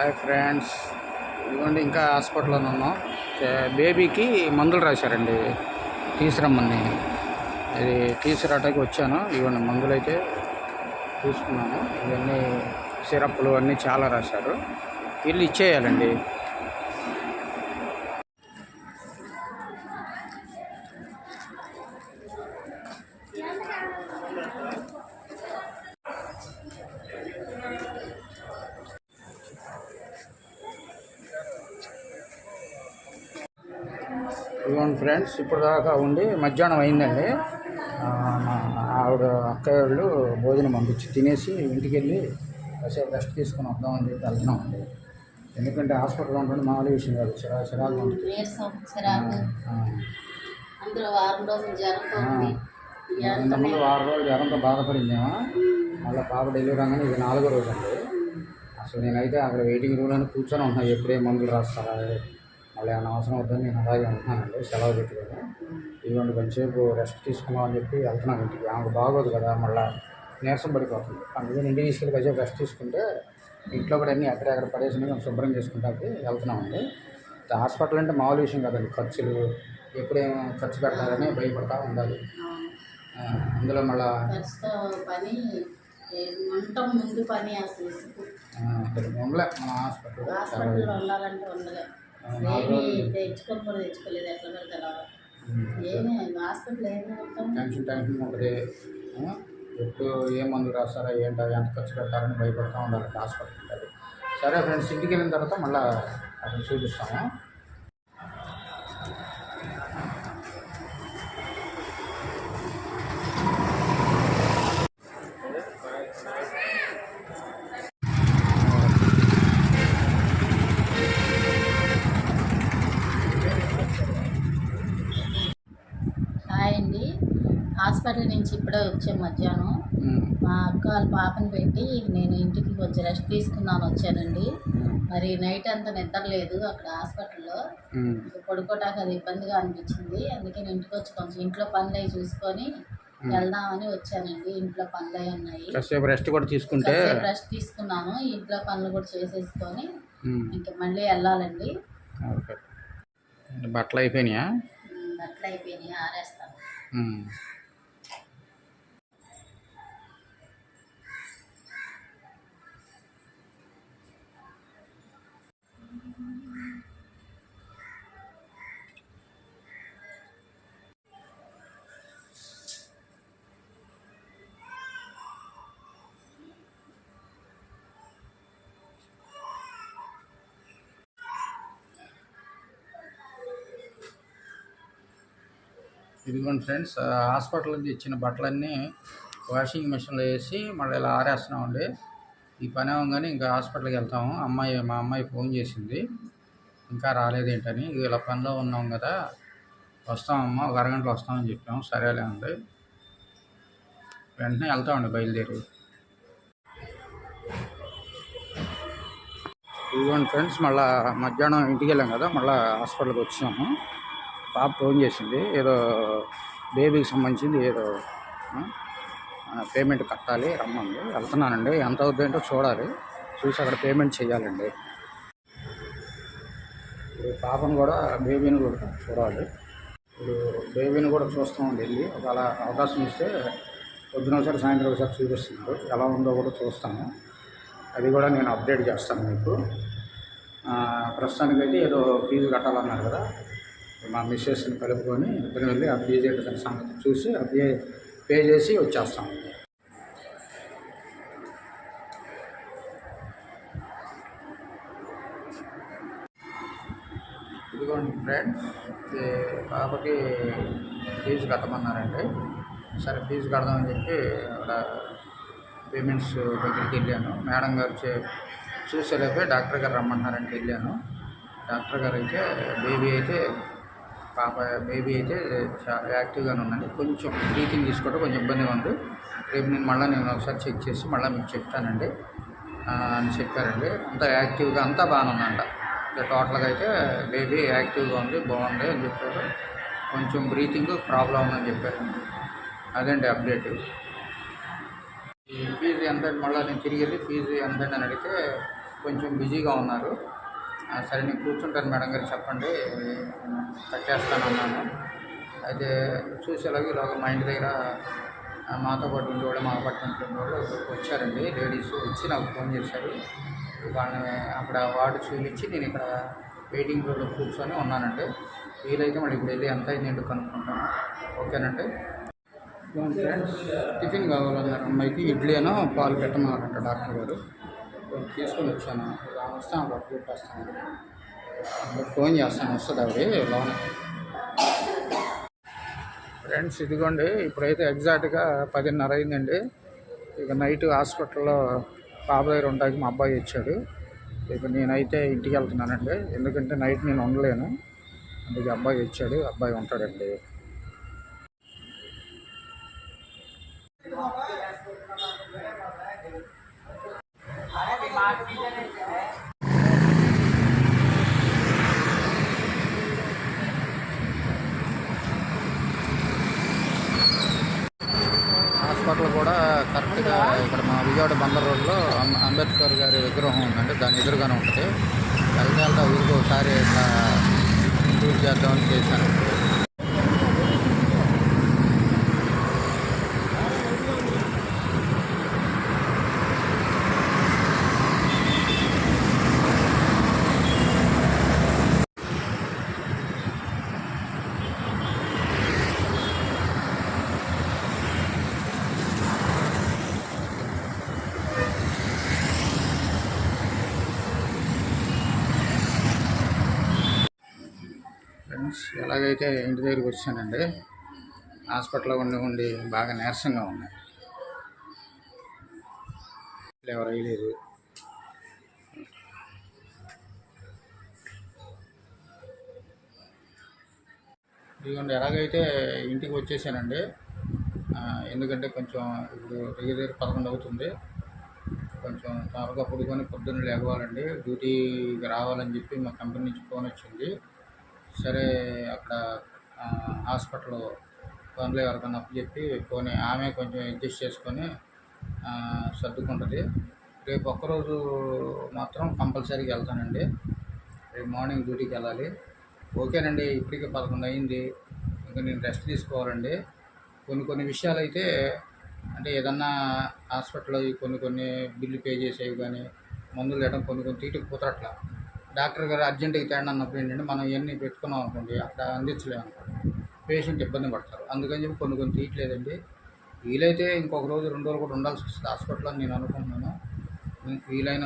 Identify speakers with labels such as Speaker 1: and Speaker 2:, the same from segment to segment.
Speaker 1: Hi friends. ఇదిగోండి ఇంకా హాస్పిటల్లో ఉన్నాం. బేబీకి మందులు రాశారండి తీసురమ్మని. ఇది తీసుకురావటానికి వచ్చాను. ఇవన్నీ మందులు అయితే తీసుకున్నాను. ఇవన్నీ సిరప్లు అన్నీ చాలా రాశారు. వీళ్ళు ఇచ్చేయాలండి. ఫ్రెండ్స్ ఇప్పుడు దాకా ఉండి మధ్యాహ్నం అయిందండి. ఆవిడ అక్కయ్య వాళ్ళు భోజనం పంపించి తినేసి ఇంటికి వెళ్ళి కాసేపు రెస్ట్ తీసుకుని వద్దామని చెప్పి వెళ్తున్నామండి ఎందుకంటే హాస్పిటల్లో ఉంటుంది మామూలు విషయం కాదు చిరా చిరాకు ఉంటుంది. ఇంతకుముందు వారం రోజులు జ్వరంతో బాధపడిందేమో మళ్ళీ పాప డెలివరీ రాగానే ఇది నాలుగో రోజు అండి. అసలు నేనైతే అక్కడ వెయిటింగ్ రూమ్లోనే కూర్చొని ఉన్నా ఎప్పుడే మందులు రాస్తారా మళ్ళీ ఏమైనా అవసరం అవుతుందని నేను అలాగే ఉంటున్నానండి సెలవు పెట్టుకొని ఇదిగోండి కొంచెంసేపు రెస్ట్ తీసుకుందాం అని చెప్పి వెళ్తున్నాను ఇంటికి. ఆమెకు బాగోదు కదా మళ్ళీ నీరసం పడిపోతుంది. అందుకని ఇంటికి తీసుకెళ్ళి కొంచెంసేపు రెస్ట్ తీసుకుంటే ఇంట్లో కూడా అన్నీ ఎక్కడెక్కడ పడేసి కొంచెం శుభ్రం చేసుకుంటాకి వెళ్తున్నామండి. హాస్పిటల్ అంటే మామూలు విషయం కదండి. ఖర్చులు ఎప్పుడేం ఖర్చు పెట్టాలని భయపడతా ఉండాలి. అందులో మళ్ళా
Speaker 2: పని ఉండటం ముందు పని అసలు.
Speaker 1: ఉండలే. మన హాస్పిటల్
Speaker 2: హాస్పిటల్లో ఉండాలంటే ఉండలే. ఏమి తెచ్చుకోలేదు ఎట్లా ఏమి హాస్పిటల్ ఏమి
Speaker 1: టెన్షన్ టెన్షన్ ఉంటుంది. ఎప్పుడు ఏ మందులు రాస్తారా ఏంటో ఎంత ఖర్చు పెట్టారని భయపడతా ఉండాలి. హాస్పిటల్ సరే ఫ్రెండ్స్ ఇంటికి వెళ్ళిన తర్వాత మళ్ళీ అక్కడ చూపిస్తాము
Speaker 2: హాయ్ అండి హాస్పిటల్ నుంచి ఇప్పుడే వచ్చాం మధ్యాహ్నం. మా అక్క వాళ్ళ పాపని పెట్టి నేను ఇంటికి కొంచెం రెస్ట్ తీసుకున్నాను వచ్చానండి. మరి నైట్ అంతా నిద్ర లేదు అక్కడ హాస్పిటల్లో. పడుకోవటానికి అది ఇబ్బందిగా అనిపించింది. అందుకే నేను ఇంటికి వచ్చి కొంచెం ఇంట్లో పనులు అవి చూసుకొని వెళ్దామని వచ్చానండి. ఇంట్లో పనులు అవి ఉన్నాయి.
Speaker 1: కాసేపు రెస్ట్ కూడా తీసుకుంటే
Speaker 2: రెస్ట్ తీసుకున్నాను. ఇంట్లో పనులు కూడా చేసేసుకొని ఇంకా మళ్ళీ వెళ్ళాలండి.
Speaker 1: బట్టలు అయిపోయినాయా?
Speaker 2: బట్టలు అయిపోయినాయి ఆరేస్తాను.
Speaker 1: ఇదిగోండి ఫ్రెండ్స్ హాస్పిటల్ నుంచి ఇచ్చిన బట్టలన్నీ వాషింగ్ మిషన్లో వేసి మళ్ళీ ఇలా ఆరేస్తున్నామండి. ఈ పని అవ్వగానే ఇంకా హాస్పిటల్కి వెళ్తాము. అమ్మాయి మా అమ్మాయి ఫోన్ చేసింది. ఇంకా రాలేదేంటని ఇలా పనిలో ఉన్నాం కదా వస్తామమ్మా ఒక అరగంటలో వస్తామని చెప్పాము. సరేలే ఉంది వెంటనే వెళ్తామండి బయలుదేరి. ఇదిగోండి ఫ్రెండ్స్ మళ్ళీ మధ్యాహ్నం ఇంటికి వెళ్ళాం కదా మళ్ళీ హాస్పిటల్కి వచ్చాము. పాప ఫోన్ చేసింది ఏదో బేబీకి సంబంధించింది ఏదో పేమెంట్ కట్టాలి రమ్మంది. వెళ్తున్నానండి. ఎంత అవుతుందో చూడాలి. చూసి అక్కడ పేమెంట్ చేయాలండి. ఇప్పుడు పాపను కూడా బేబీని కూడా చూడాలి. ఇప్పుడు బేబీని కూడా చూస్తామండి వెళ్ళి. ఒకవేళ అవకాశం ఇస్తే పొద్దున ఒకసారి సాయంత్రం ఒకసారి చూపిస్తున్నారు ఎలా ఉందో కూడా చూస్తాను. అది కూడా నేను అప్డేట్ చేస్తాను మీకు. ప్రస్తుతానికి ప్రస్తుతానికైతే ఏదో ఫీజు కట్టాలన్నారు కదా. మా మిస్సెస్ని కలుపుకొని ఇద్దరు వెళ్ళి ఆ ఫీజు ఏంటో సంగతి చూసి ఆ పే పే చేసి వచ్చేస్తాం. ఇదిగోండి ఫ్రెండ్స్ పాపకి ఫీజు కట్టమన్నారండి. సరే ఫీజు కడదామని చెప్పి అక్కడ పేమెంట్స్ దగ్గరికి వెళ్ళాను. మేడం గారు చే చూసేలేపే డాక్టర్ గారు రమ్మంటున్నారంటే వెళ్ళాను. డాక్టర్ గారు అయితే బేబీ అయితే పాప బేబీ అయితే చాలా యాక్టివ్గానే ఉందండి. కొంచెం బ్రీతింగ్ తీసుకోవడం కొంచెం ఇబ్బందిగా ఉంది. రేపు నేను మళ్ళీ నేను ఒకసారి చెక్ చేసి మళ్ళీ మీకు చెప్తానండి. అని చెప్పారండి. అంతా యాక్టివ్గా అంతా బాగానే ఉందంట. ఇక టోటల్గా అయితే బేబీ యాక్టివ్గా ఉంది బాగుంది అని చెప్పారు. కొంచెం బ్రీతింగ్ ప్రాబ్లం ఉందని చెప్పారు. అదండి అప్డేట్ ఫీజు ఎంత మళ్ళీ నేను తిరిగి వెళ్ళి ఫీజు ఎంత అని అడిగితే కొంచెం బిజీగా ఉన్నారు. సరే నేను కూర్చుంటాను మేడం గారు చెప్పండి. కట్టేస్తాను అన్నాను. అయితే చూసేలాగా ఇలాగ మా ఇంటి దగ్గర మాతో పాటు ఉండేవాళ్ళు మా అపార్ట్మెంట్లో ఉండేవాళ్ళు వచ్చారండి. లేడీస్ వచ్చి నాకు ఫోన్ చేశారు. వాళ్ళని అక్కడ వార్డు చూపించి నేను ఇక్కడ వెయిటింగ్ రూమ్లో కూర్చొని ఉన్నానండి. వీలైతే మళ్ళీ ఇప్పుడు వెళ్ళి ఎంత అయింది ఏంటో కనుక్కుంటాను. ఓకేనండి? ఫ్రెండ్స్ టిఫిన్ కావాలన్నారు. అమ్మాయికి ఇడ్లీనో పాలు పెట్టమన్నారంట డాక్టర్ గారు. తీసుకొని వచ్చాను. ఇలా వస్తే ఆమె వర్క్ పెట్టేస్తాను ఫోన్ చేస్తాను. వస్తుంది ఆవిడ లోన. ఫ్రెండ్స్ ఇదిగోండి. ఇప్పుడైతే ఎగ్జాక్ట్గా పదిన్నర అయిందండి. ఇక నైట్ హాస్పిటల్లో పాప దగ్గర ఉండడానికి మా అబ్బాయి వచ్చాడు. ఇక నేనైతే ఇంటికి వెళ్తున్నానండి. ఎందుకంటే నైట్ నేను ఉండలేను. అందుకే అబ్బాయి వచ్చాడు. అబ్బాయి ఉంటాడండి హాస్పిటల్ కూడా కరెక్ట్గా ఇక్కడ మా విజయవాడ బందర్ రోడ్లో అంబేద్కర్ గారి విగ్రహం ఉందండి. దాని ఎదురుగానే ఉంటుంది. వెళ్తా వెళ్తా ఊరికి ఒకసారి ఇట్లా చేద్దామని చేశాను ఫ్రెండ్స్ ఎలాగైతే ఇంటి దగ్గరికి వచ్చానండి. హాస్పిటల్లో ఉండి ఉండి బాగా నీరసంగా ఉన్నాయి. ఎవరు అయ్యలేదు. ఇదిగోండి ఎలాగైతే ఇంటికి వచ్చేసానండి ఎందుకంటే కొంచెం ఇప్పుడు దగ్గర దగ్గర పదకొండు అవుతుంది. కొంచెం త్వరగా పడుకొని పొద్దున్న లేవాలండి. డ్యూటీకి రావాలని చెప్పి మా కంపెనీ నుంచి ఫోన్ వచ్చింది. సరే అక్కడ హాస్పిటల్ ఫోన్లో ఎవరికన్నా అప్పు చెప్పి పోనీ ఆమె కొంచెం అడ్జస్ట్ చేసుకొని సర్దుకుంటుంది. రేపు ఒక్కరోజు మాత్రం కంపల్సరీగా వెళ్తానండి. రేపు మార్నింగ్ డ్యూటీకి వెళ్ళాలి. ఓకేనండి ఇప్పటికే పదకొండు అయింది. ఇంకా నేను రెస్ట్ తీసుకోవాలండి. కొన్ని కొన్ని విషయాలు అయితే అంటే ఏదన్నా హాస్పిటల్లో కొన్ని కొన్ని బిల్లు పే చేసేవి కానీ మందులు వేయడం కొన్ని కొన్ని తీటుకు కుదరట్లా. డాక్టర్ గారు అర్జెంటుగా తేండి అన్నప్పుడు ఏంటంటే మనం ఇవన్నీ పెట్టుకున్నాం అనుకోండి అక్కడ అందించలేము అనుకోండి. పేషెంట్ ఇబ్బంది పడతారు. అందుకని చెప్పి కొన్ని కొన్ని తీయట్లేదండి. వీలైతే ఇంకొక రోజు రెండు రోజులు కూడా ఉండాల్సి వస్తుంది. హాస్పిటల్లో నేను అనుకుంటున్నాను. వీలైన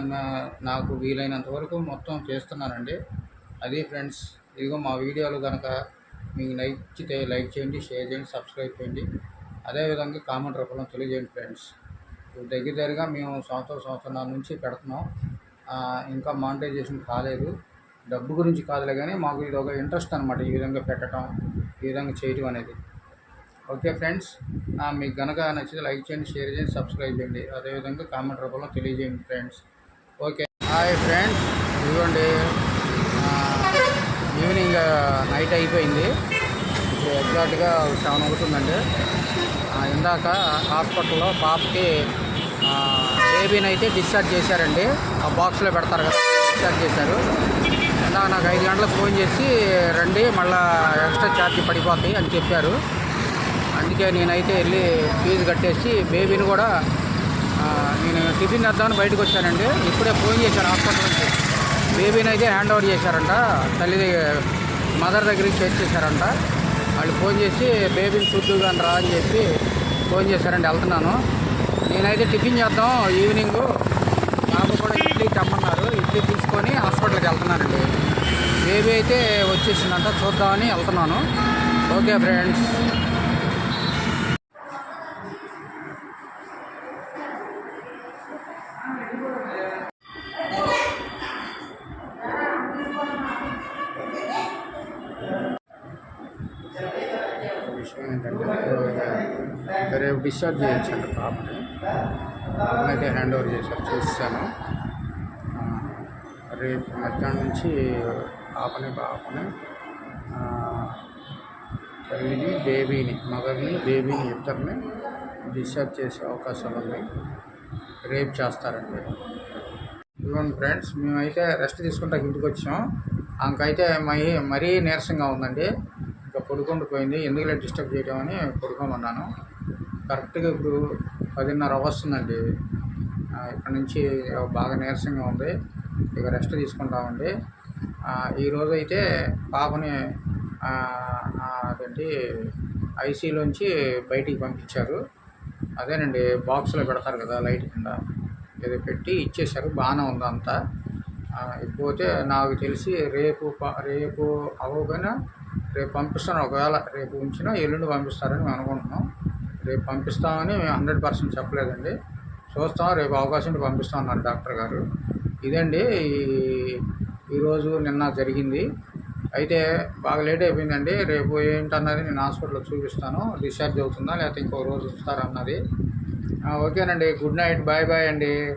Speaker 1: నాకు వీలైనంత వరకు మొత్తం చేస్తున్నానండి. అది ఫ్రెండ్స్ ఇదిగో మా వీడియోలు కనుక మీకు నచ్చితే లైక్ చేయండి షేర్ చేయండి సబ్స్క్రైబ్ చేయండి. అదేవిధంగా కామెంట్ రూపంలో తెలియజేయండి ఫ్రెండ్స్. దగ్గర దగ్గరగా మేము సంవత్సరం సంవత్సరాల నుంచి పెడుతున్నాం. ఇంకా మానిటైజేషన్ కాలేదు. డబ్బు గురించి కాదులే కానీ మాకు ఇది ఒక ఇంట్రెస్ట్ అనమాట ఈ విధంగా పెట్టడం ఈ విధంగా చేయటం అనేది. ఓకే ఫ్రెండ్స్ మీకు కనుక నచ్చితే లైక్ చేయండి షేర్ చేయండి సబ్స్క్రైబ్ చేయండి. అదేవిధంగా కామెంట్ రూపంలో తెలియజేయండి ఫ్రెండ్స్. ఓకే. హాయ్ ఫ్రెండ్స్ ఇవ్వండి ఈవినింగ్ నైట్ అయిపోయింది. ఇప్పుడు ఎగ్జాక్ట్గా సెవెన్ అవుతుందండి. ఇందాక హాస్పిటల్లో పాపకి బేబీని అయితే డిశ్చార్జ్ చేశారండి. ఆ బాక్స్లో పెడతారు కదా డిశ్చార్జ్ చేశారు. ఇందాక నాకు ఐదు గంటలకు ఫోన్ చేసి రండి మళ్ళీ ఎక్స్ట్రా ఛార్జ్ పడిపోతాయి అని చెప్పారు. అందుకే నేనైతే వెళ్ళి ఫీజు కట్టేసి బేబీని కూడా నేను టిఫిన్ వేద్దామని బయటకు వచ్చానండి. ఇప్పుడే ఫోన్ చేశాను హాస్పిటల్ నుంచి. బేబీని అయితే హ్యాండ్ ఓవర్ చేశారంట. తల్లి దగ్గర మదర్ దగ్గరికి చేర్చేశారంట వాళ్ళు ఫోన్ చేసి బేబీని చూద్దు కానీ రా అని చెప్పి ఫోన్ చేశారండి వెళ్తున్నాను. నేనైతే టిఫిన్ చేద్దాం ఈవినింగ్. నాకు కూడా ఇడ్లీ తెమ్మన్నారు. ఇడ్లీ తీసుకొని హాస్పిటల్కి వెళ్తున్నానండి. బేబీ అయితే వచ్చేసిందంట. చూద్దామని వెళ్తున్నాను. Okay friends. విషయం ఏంటంటే రేపు డిశ్చార్జ్ చేయించండి పాపని. పాపనైతే హ్యాండ్ ఓవర్ చేశారు చూస్తాను. రేపు మధ్యాహ్నం నుంచి పాపని పాపని తల్లిని బేబీని మదర్ని బేబీని ఇద్దరిని డిశ్చార్జ్ చేసే అవకాశాలు ఉన్నాయి. రేపు చేస్తారండి. ఇవ్వండి ఫ్రెండ్స్ మేమైతే రెస్ట్ తీసుకుంటా ఇంటికి వచ్చాం. ఆమెకైతే మరీ మరీ నీరసంగా ఉందండి. పడుకుంటూ పోయింది ఎందుకులే డిస్టర్బ్ చేయడం అని పడుకోమన్నాను. కరెక్ట్గా ఇప్పుడు పదిన్నర వస్తుందండి ఇక్కడ నుంచి బాగా నీరసంగా ఉంది. ఇక రెస్ట్ తీసుకుంటామండి. ఈరోజు అయితే పాపని అదేంటి ఐసీలోంచి బయటికి పంపించారు. అదేనండి బాక్స్లో పెడతారు కదా లైట్ కింద. ఏదో పెట్టి ఇచ్చేశారు. బాగానే ఉంది అంతా. ఇకపోతే నాకు తెలిసి రేపు రేపు అవ్వకపోయినా రేపు పంపిస్తాను. ఒకవేళ రేపు ఉంచినా ఎల్లుండి పంపిస్తారని మేము అనుకుంటున్నాం. రేపు పంపిస్తామని మేము హండ్రెడ్ పర్సెంట్ చెప్పలేదండి. చూస్తాం. రేపు అవకాశం పంపిస్తాం అన్నారు డాక్టర్ గారు. ఇదండి ఈ- ఈరోజు నిన్న జరిగింది. అయితే బాగా లేట్ అయిపోయిందండి. రేపు ఏంటన్నది నేను హాస్పిటల్లో చూపిస్తాను. డిశ్చార్జ్ అవుతుందా లేకపోతే ఇంకో రోజు వస్తారన్నది. ఓకేనండి. Good night. బాయ్ బాయ్ అండి.